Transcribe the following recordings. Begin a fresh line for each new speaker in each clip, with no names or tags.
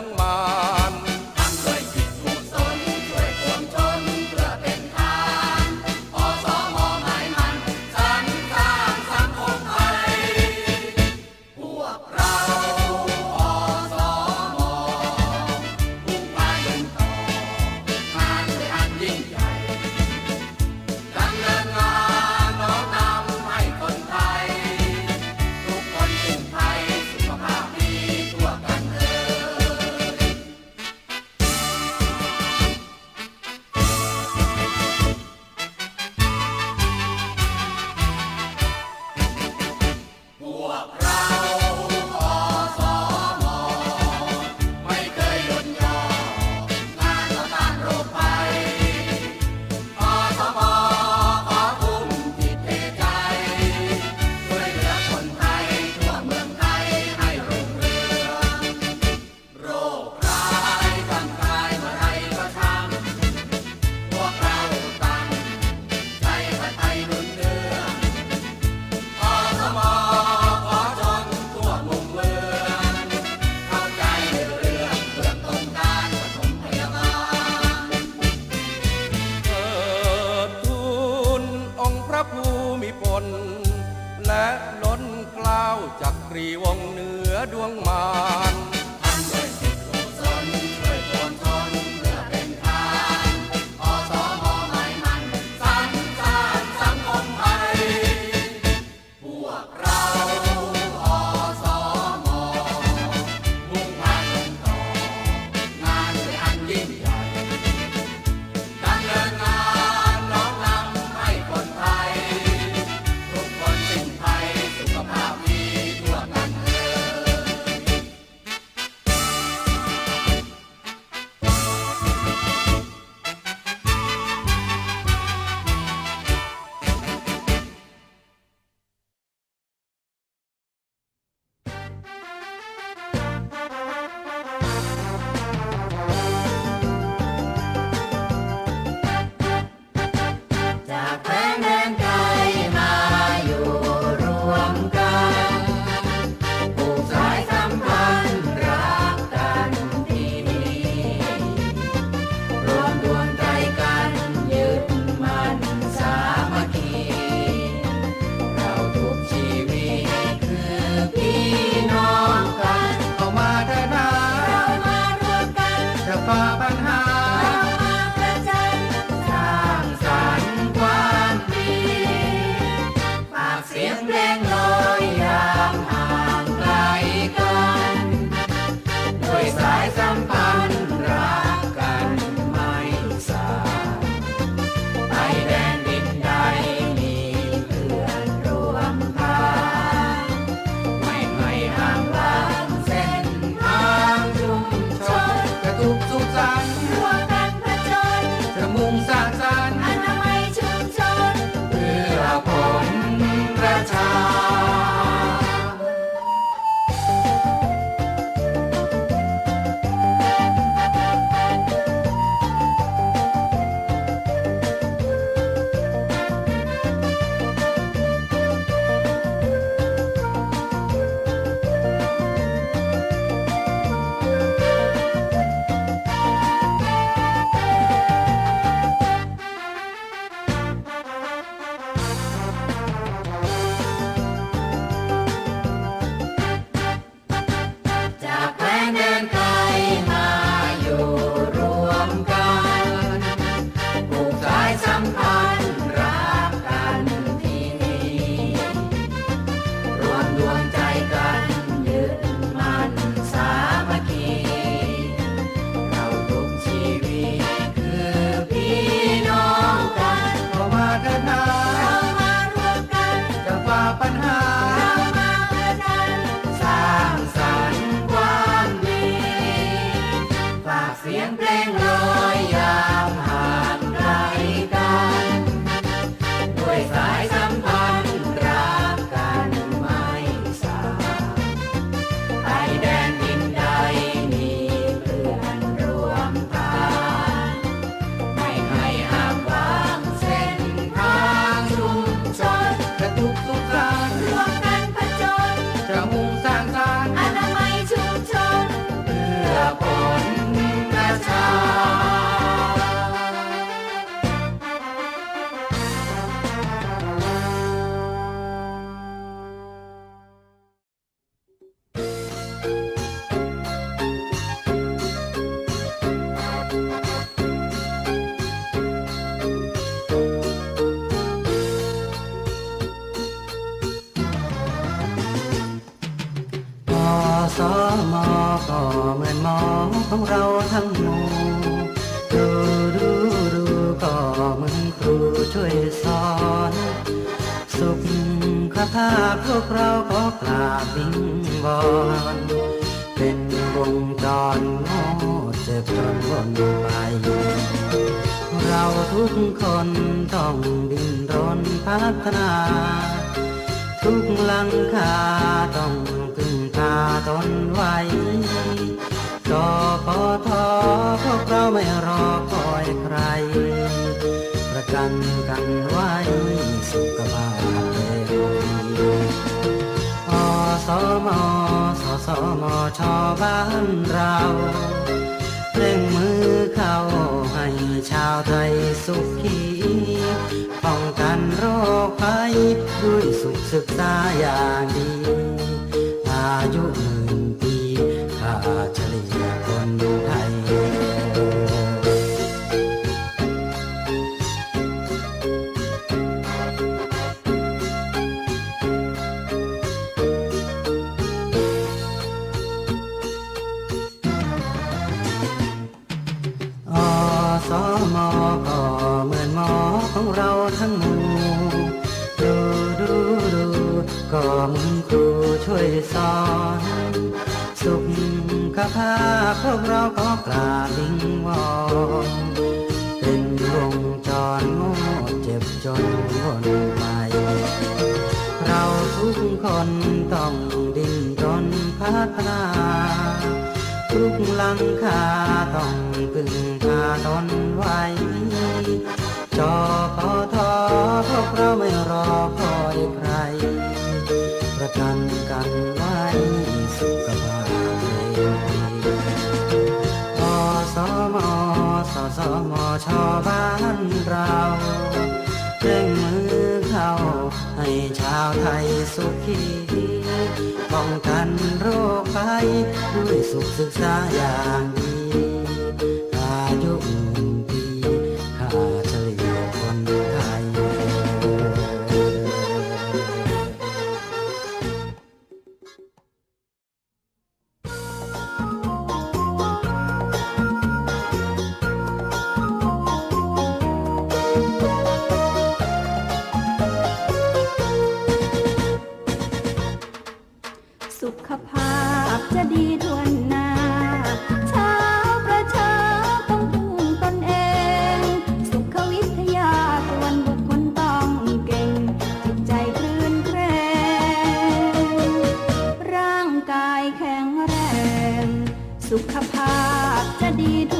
วงมา
พวกเราขอกราบ
วิงว
อนเป็นว
งจร
โง่เจ็บจนวนไป เราทุกคนต้องดิ้นรนพัฒนา ทุกหลังคาต้องพึ่งพาตนไว้กปทพวกเราไม่รอคอยใคร ประกันกันไว้สุ มสสมชบ้านเราเร่งมือเข้าให้ชาวไทยสุขีป้องกันโรคภัยด้วยสุขศึกษาอย่างดี ภาพพวกเราก็กราบวิงวอนเป็นวงจรโง่เจ็บจนวนไป เราทุกคนต้องดิ้นรนพัฒนาทุกหลังคาต้องพึ่งพาตนไว้จอปอทอพวกเราไม่รอคอยใคร ประกันกันไว้สุขภาพ สมสสมชบ้านเราเร่งมือเข้าให้ชาวไทยสุขีป้องกันโรคภัยด้วยสุขศึกษาอย่างดี
สุขภาพจะดีทว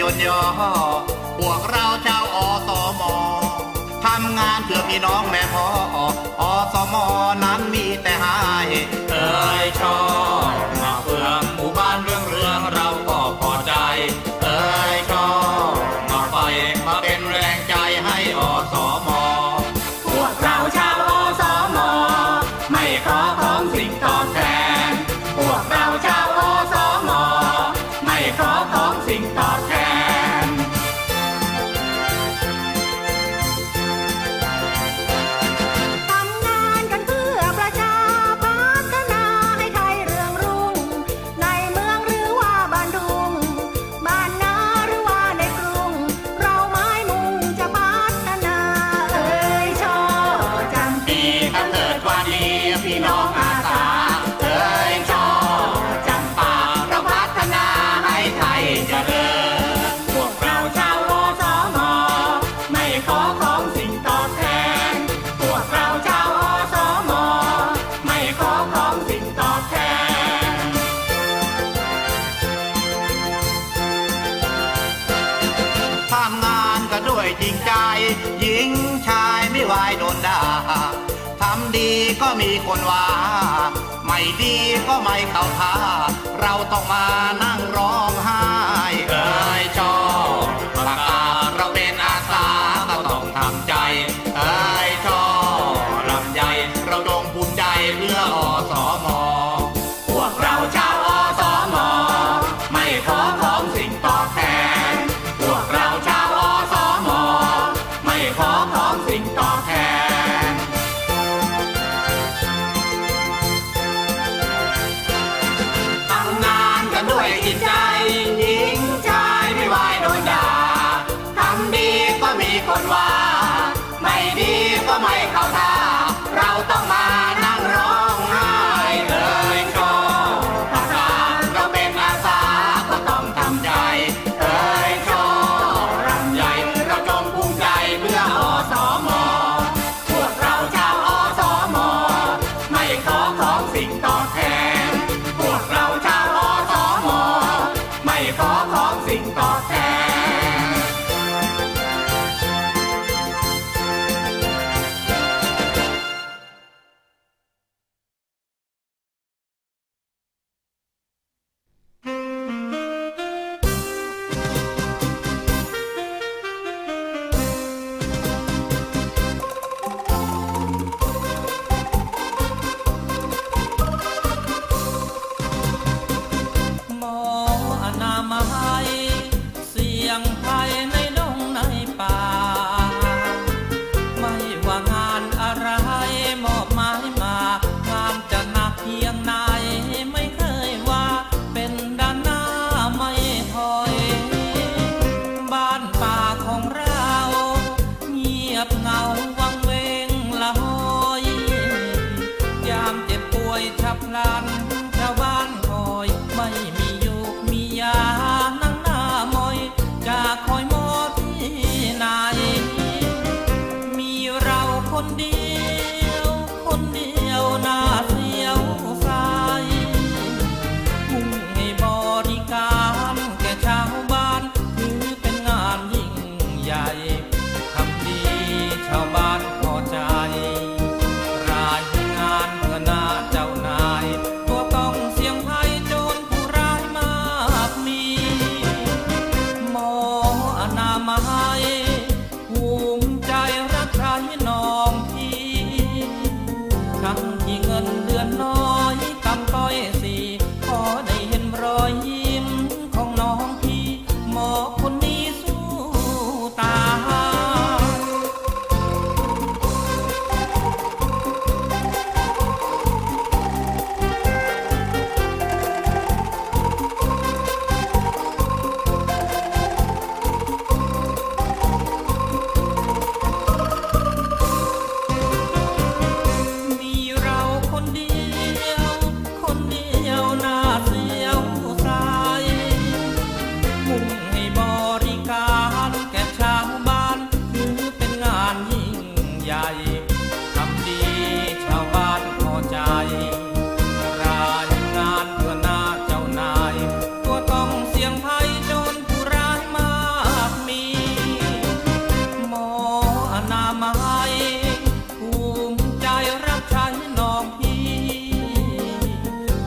ยนยอพวกเราชาวอสมทำ
งานเพื่อพี่น้องแม่พ่อ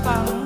found